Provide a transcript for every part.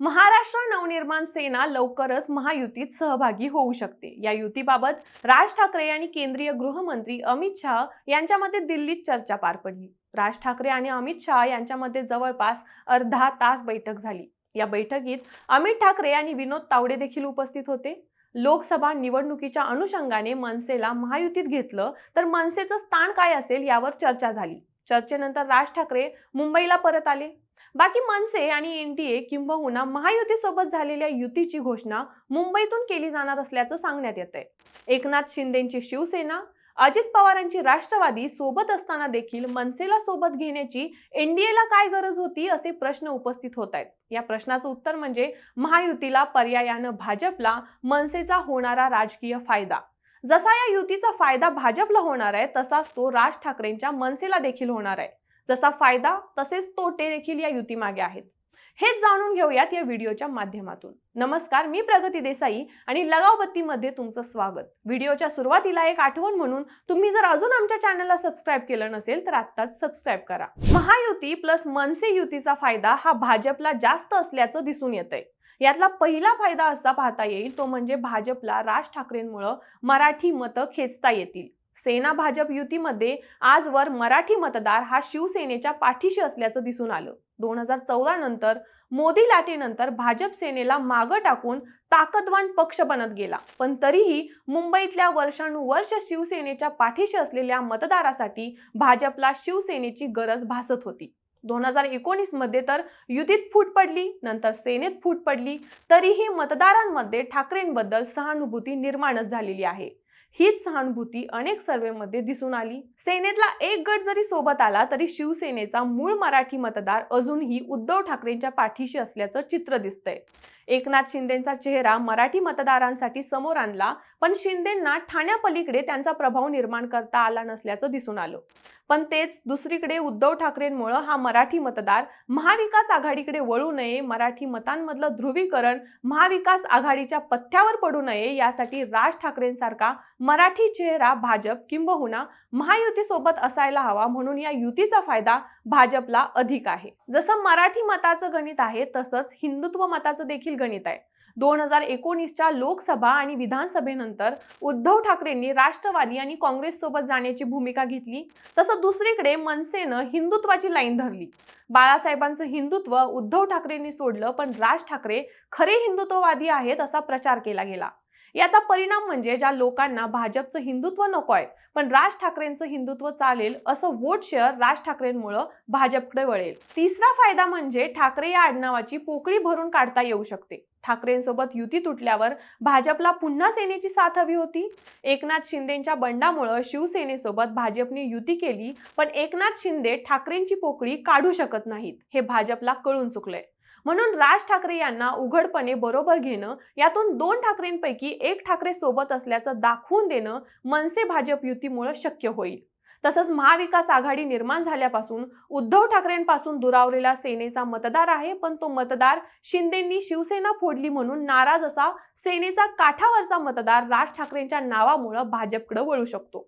महाराष्ट्र नवनिर्माण सेना लवकरच महायुतीत सहभागी होऊ शकते. या युतीबाबत राज ठाकरे आणि केंद्रीय गृहमंत्री अमित शहा यांच्यामध्ये दिल्लीत चर्चा पार पडली. राज ठाकरे आणि अमित शहा यांच्यामध्ये जवळपास अर्धा तास बैठक झाली. या बैठकीत अमित ठाकरे आणि विनोद तावडे देखील उपस्थित होते. लोकसभा निवडणुकीच्या अनुषंगाने मनसेला महायुतीत घेतलं तर मनसेचं स्थान काय असेल यावर चर्चा झाली. चर्चेनंतर राज ठाकरे मुंबईला परत आले. बाकी मनसे आणि एनडीए किंबहुना महायुतीसोबत झालेल्या युतीची घोषणा मुंबईतून केली जाणार असल्याचं सांगण्यात येत आहे एकनाथ शिंदेची शिवसेना अजित पवारांची राष्ट्रवादी सोबत असताना देखील मनसेला सोबत घेण्याची एनडीएला काय गरज होती असे प्रश्न उपस्थित होत आहेत या प्रश्नाचं उत्तर म्हणजे महायुतीला पर्यायानं भाजपला मनसेचा होणारा राजकीय फायदा. जसा या युतीचा फायदा भाजपला होणार आहे तसाच तो राज ठाकरेंच्या मनसेला देखील होणार आहे. जसा फायदा तसेच तोटे देखील या युतीमागे आहेत. हेच जाणून घेऊयात या व्हिडिओच्या माध्यमातून. नमस्कार मी प्रगती देसाई आणि लगावबत्तीमध्ये तुमचं स्वागत. व्हिडिओच्या सुरुवातीला एक आठवण म्हणून तुम्ही जर अजून आमच्या चॅनलला सबस्क्राईब केलं नसेल तर आत्ताच सबस्क्राईब करा. महायुती प्लस मनसे युतीचा फायदा हा भाजपला जास्त असल्याचं दिसून येत आहे यातला पहिला फायदा असा पाहता येईल तो म्हणजे भाजपला राज ठाकरेंमुळं मराठी मतं खेचता येतील. सेना भाजप युतीमध्ये आजवर मराठी मतदार हा शिवसेनेच्या पाठीशी असल्याचं दिसून आलं. दोन हजार चौदा नंतर मोदी लाटेनंतर भाजप सेनेला मागं टाकून ताकदवान पक्ष बनत गेला. पण तरीही मुंबईतल्या वर्षानुवर्ष शिवसेनेच्या पाठीशी असलेल्या मतदारासाठी भाजपला शिवसेनेची गरज भासत होती. दोन हजार एकोणीसमध्ये तर युतीत फूट पडली नंतर सेनेत फूट पडली तरीही मतदारांमध्ये ठाकरेंबद्दल सहानुभूती निर्माणच झालेली आहे. हीच सहानुभूती अनेक सर्वेमध्ये दिसून आली. सेनेतला एक गट जरी सोबत आला तरी शिवसेनेचा मूळ मराठी मतदार अजूनही उद्धव ठाकरेंच्या पाठीशी असल्याचं चित्र दिसतंय. एकनाथ शिंदेचा चेहरा मराठी मतदारांसाठी समोर आणला पण शिंदेंना ठाण्यापलीकडे त्यांचा प्रभाव निर्माण करता आला नसल्याचं दिसून आलं. पण तेच दुसरीकडे उद्धव ठाकरेंमुळं हा मराठी मतदार महाविकास आघाडीकडे वळू नये मराठी मतांमधलं ध्रुवीकरण महाविकास आघाडीच्या पथ्यावर पडू नये यासाठी राज ठाकरेंसारखा मराठी चेहरा भाजप किंबहुना महायुतीसोबत असायला हवा म्हणून या युतीचा फायदा भाजपला अधिक आहे. जसं मराठी मताचं गणित आहे तसंच हिंदुत्व मताचं देखील गणित आहे. दोन हजार एकोणीसच्या लोकसभा आणि विधानसभेनंतर उद्धव ठाकरेंनी राष्ट्रवादी आणि काँग्रेस सोबत जाण्याची भूमिका घेतली. तसं दुसरीकडे मनसेनं हिंदुत्वाची लाईन धरली. बाळासाहेबांचं हिंदुत्व उद्धव ठाकरेंनी सोडलं पण राज ठाकरे खरे हिंदुत्ववादी आहेत असा प्रचार केला गेला. याचा परिणाम म्हणजे ज्या लोकांना भाजपचं हिंदुत्व नको आहे पण राज ठाकरेंचं हिंदुत्व चालेल असं वोट शेअर राज ठाकरेंमुळं भाजपकडे वळेल. तिसरा फायदा म्हणजे ठाकरे या आडनावाची पोकळी भरून काढता येऊ शकते. ठाकरेंसोबत युती तुटल्यावर भाजपला पुन्हा सेनेची साथ हवी होती. एकनाथ शिंदेच्या बंडामुळं शिवसेनेसोबत भाजपने युती केली पण एकनाथ शिंदे ठाकरेंची पोकळी काढू शकत नाहीत. हे भाजपला कळून चुकलंय. म्हणून राज ठाकरे यांना उघडपणे बरोबर घेणं यातून दोन ठाकरेंपैकी एक ठाकरे सोबत असल्याचं दाखवून देणं मनसे भाजप युतीमुळे शक्य होईल. तसंच महाविकास आघाडी निर्माण झाल्यापासून उद्धव ठाकरेंपासून दुरावलेला सेनेचा मतदार आहे पण तो मतदार शिंदेंनी शिवसेना फोडली म्हणून नाराज असा सेनेचा काठावरचा मतदार राज ठाकरेंच्या नावामुळं भाजपकडे वळू शकतो.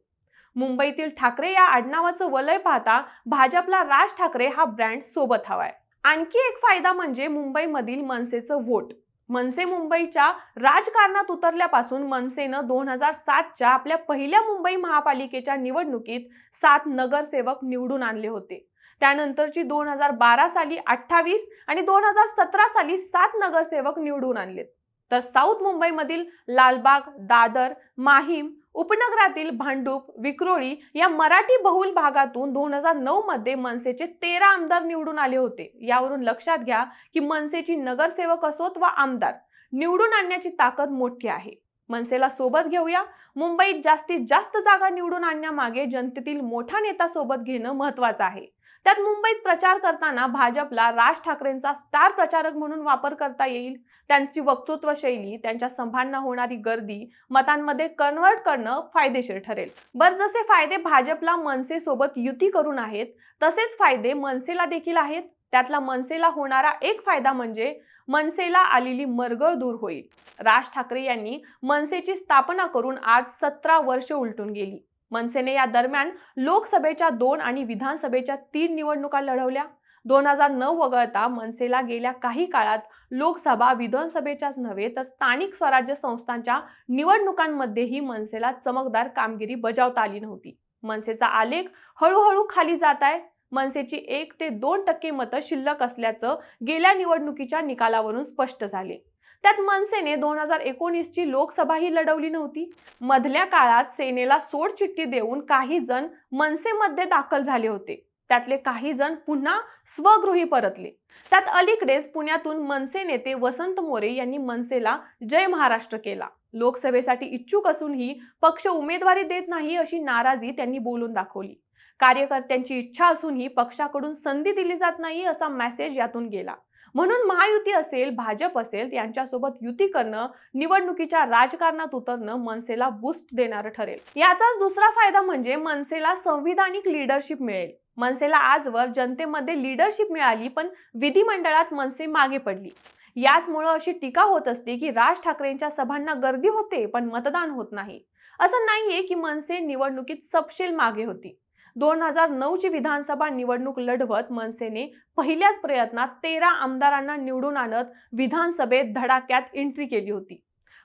मुंबईतील ठाकरे या आडनावाचं वलय पाहता भाजपला राज ठाकरे हा ब्रँड सोबत हवाय. आणखी एक फायदा म्हणजे मुंबईमधील मनसेचं वोट. मनसे मुंबईच्या राजकारणात उतरल्यापासून मनसेनं दोन हजार सातच्या आपल्या पहिल्या मुंबई महापालिकेच्या निवडणुकीत सात नगरसेवक निवडून आणले होते. त्यानंतरची दोन हजार बारा साली अठ्ठावीस आणि दोन हजार सतरा साली सात नगरसेवक निवडून आणलेत. तर साऊथ मुंबईमधील लालबाग दादर माहीम उपनगरातील भांडूप विक्रोळी या मराठी बहुल भागातून दोन हजार नऊ मध्ये मनसेचे तेरा आमदार निवडून आले होते. यावरून लक्षात घ्या की मनसेची नगरसेवक असोत वा आमदार निवडून आणण्याची ताकद मोठी आहे. मनसेला सोबत घेऊया. मुंबईत जास्तीत जास्त जागा निवडून आणण्यामागे जनतेतील मोठा नेता सोबत घेणं महत्वाचं आहे. त्यात मुंबईत प्रचार करताना भाजपला राज ठाकरेंचा स्टार प्रचारक म्हणून वापर करता येईल. त्यांची वक्तृत्व शैली त्यांच्या संभांना होणारी गर्दी मतांमध्ये कन्वर्ट करणं फायदेशीर ठरेल. बर जसे फायदे भाजपला मनसे सोबत युती करून आहेत तसेच फायदे मनसेला देखील आहेत. त्यातला मनसेला होणारा एक फायदा म्हणजे मनसेला आलेली मरगळ दूर होईल. राज ठाकरे यांनी मनसेची स्थापना करून आज सतरा वर्ष उलटून गेली. मनसेने या दरम्यान लोकसभेच्या दोन आणि विधानसभेच्या तीन निवडणुका लढवल्या. दोन हजार नऊ वगळता मनसेला गेल्या काही काळात लोकसभा विधानसभेच्याच नव्हे तर स्थानिक स्वराज्य संस्थांच्या निवडणुकांमध्येही मनसेला चमकदार कामगिरी बजावता आली नव्हती. मनसेचा आलेख हळूहळू खाली जात आहे मनसेची एक ते दोन टक्के मतं शिल्लक असल्याचं गेल्या निवडणुकीच्या निकालावरून स्पष्ट झाले. त्यात मनसेने दोन हजार एकोणीसची लोकसभाही लढवली नव्हती. मधल्या काळात सेनेला सोडचिठ्ठी देऊन काही जण मनसेमध्ये दाखल झाले होते. त्यातले काही जण पुन्हा स्वगृही परतले. त्यात अलीकडेच पुण्यातून मनसे नेते वसंत मोरे यांनी मनसेला जय महाराष्ट्र केला. लोकसभेसाठी इच्छुक असूनही पक्ष उमेदवारी देत नाही अशी नाराजी त्यांनी बोलून दाखवली. कार्यकर्त्यांची इच्छा असूनही पक्षाकडून संधी दिली जात नाही असा मेसेज यातून गेला. म्हणून महायुती असेल भाजप असेल यांच्यासोबत युती करणं निवडणुकीच्या राजकारणात उतरणं मनसेला बूस्ट देणारं ठरेल. याचाच दुसरा फायदा म्हणजे मनसेला संविधानिक लीडरशिप मिळेल. मनसेला आजवर जनतेमध्ये लीडरशिप मिळाली पण विधिमंडळात मनसे मागे पडली. याचमुळं अशी टीका होत असते की राज ठाकरेंच्या सभांना गर्दी होते पण मतदान होत नाही. असं नाहीये की मनसे निवडणुकीत सपशेल मागे होती. दोन हजार नऊची विधानसभा निवडणूक लढवत मनसेने पहिल्याच प्रयत्नात तेरा आमदारांना निवडून आणत विधानसभेत धडाक्यात एंट्री केली होती.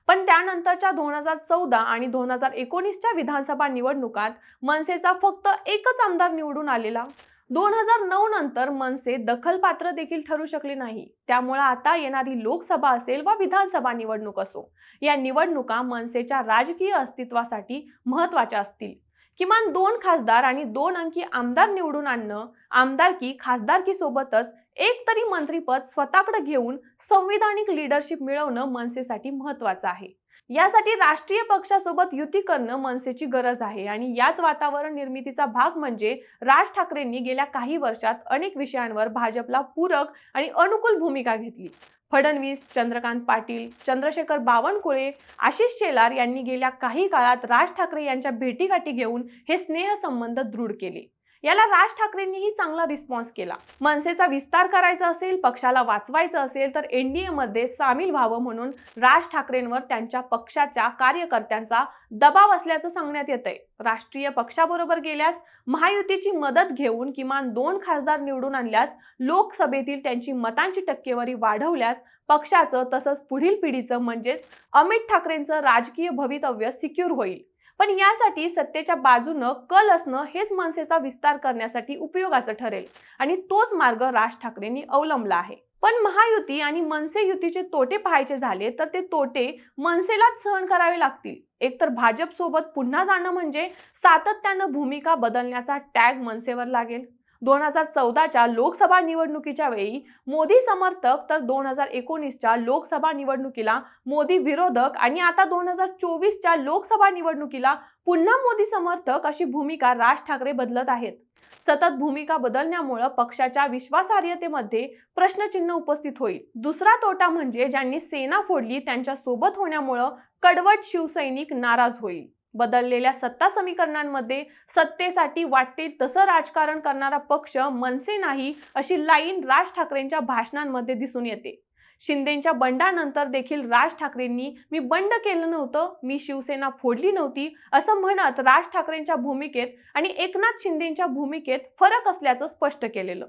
पण त्यानंतरच्या दोन हजार चौदा आणि दोन हजार एकोणीसच्या विधानसभा निवडणुकात मनसेचा फक्त एकच आमदार निवडून आलेला. दोन हजार नऊ नंतर मनसे दखलपात्र देखील ठरू शकले नाही. त्यामुळे आता येणारी लोकसभा असेल वा विधानसभा निवडणूक असो या निवडणुका मनसेच्या राजकीय अस्तित्वासाठी महत्त्वाच्या असतील. किमान दोन खासदार आणि दोन अंकी आमदार निवडून आणणं आमदारकी खासदारकी सोबतच एक तरी मंत्रीपद स्वतःकडे घेऊन संविधानिक लीडरशिप मिळवणं मनसेसाठी महत्वाचं आहे. यासाठी राष्ट्रीय पक्षासोबत युती करणं मनसेची गरज आहे. आणि याच वातावरण निर्मितीचा भाग म्हणजे राज ठाकरेंनी गेल्या काही वर्षात अनेक विषयांवर भाजपला पूरक आणि अनुकूल भूमिका घेतली. फडणवीस चंद्रकांत पाटील चंद्रशेखर बावनकुळे आशिष शेलार यांनी गेल्या काही काळात राज ठाकरे यांच्या भेटीगाठी घेऊन हे स्नेहसंबंध दृढ केले. याला राज ठाकरेंनीही चांगला रिस्पॉन्स केला. मनसेचा विस्तार करायचा असेल पक्षाला वाचवायचं असेल तर एनडीएमध्ये सामील व्हावं म्हणून राज ठाकरेंवर त्यांच्या पक्षाच्या कार्यकर्त्यांचा दबाव असल्याचं सांगण्यात येत आहे राष्ट्रीय पक्षाबरोबर गेल्यास महायुतीची मदत घेऊन किमान दोन खासदार निवडून आणल्यास लोकसभेतील त्यांची मतांची टक्केवारी वाढवल्यास पक्षाचं तसंच पुढील पिढीचं म्हणजेच अमित ठाकरेंचं राजकीय भवितव्य सिक्युर होईल. पण यासाठी सत्तेच्या बाजूनं कल असणं हेच मनसेचा विस्तार करण्यासाठी उपयोगाचं ठरेल. आणि तोच मार्ग राज ठाकरेंनी अवलंबला आहे. पण महायुती आणि मनसे युतीचे तोटे पाहायचे झाले तर ते तोटे मनसेलाच सहन करावे लागतील. एकतर भाजप सोबत पुन्हा जाणं म्हणजे सातत्यानं भूमिका बदलण्याचा टॅग मनसेवर लागेल. दोन हजार चौदाच्या लोकसभा निवडणुकीच्या वेळी मोदी समर्थक तर दोन हजार एकोणीसच्या लोकसभा निवडणुकीला मोदी विरोधक आणि आता दोन हजार चोवीसच्या लोकसभा निवडणुकीला पुन्हा मोदी समर्थक अशी भूमिका राज ठाकरे बदलत आहेत. सतत भूमिका बदलण्यामुळं पक्षाच्या विश्वासार्हतेमध्ये प्रश्नचिन्ह उपस्थित होईल. दुसरा तोटा म्हणजे ज्यांनी सेना फोडली त्यांच्यासोबत होण्यामुळं कडवट शिवसैनिक नाराज होईल. बदललेल्या सत्ता समीकरणांमध्ये सत्तेसाठी वाटेल तसं राजकारण करणारा पक्ष मनसे नाही अशी लाईन राज ठाकरेंच्या भाषणांमध्ये दिसून येते. शिंदेच्या बंडानंतर देखील राज ठाकरेंनी मी बंड केलं नव्हतं मी शिवसेना फोडली नव्हती असं म्हणत राज ठाकरेंच्या भूमिकेत आणि एकनाथ शिंदेच्या भूमिकेत फरक असल्याचं स्पष्ट केलेलं.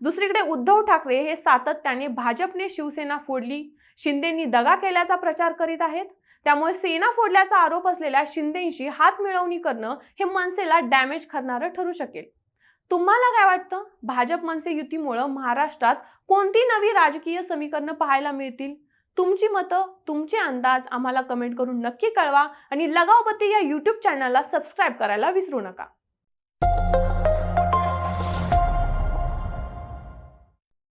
दुसरीकडे उद्धव ठाकरे हे सातत्याने भाजपने शिवसेना फोडली. शिंदेंनी दगा केल्याचा प्रचार करीत आहेत. त्यामुळे सेना फोडल्याचा आरोप असलेल्या शिंदेशी हात मिळवणी करणं हे मनसेला डॅमेज करणारं ठरू शकेल. तुम्हाला काय वाटतं? भाजप मनसे युतीमुळं महाराष्ट्रात कोणती नवी राजकीय समीकरणं पाहायला मिळतील? तुमची मतं तुमचे अंदाज आम्हाला कमेंट करून नक्की कळवा आणि लगावबत्ती या यूट्यूब चॅनलला सबस्क्राईब करायला विसरू नका.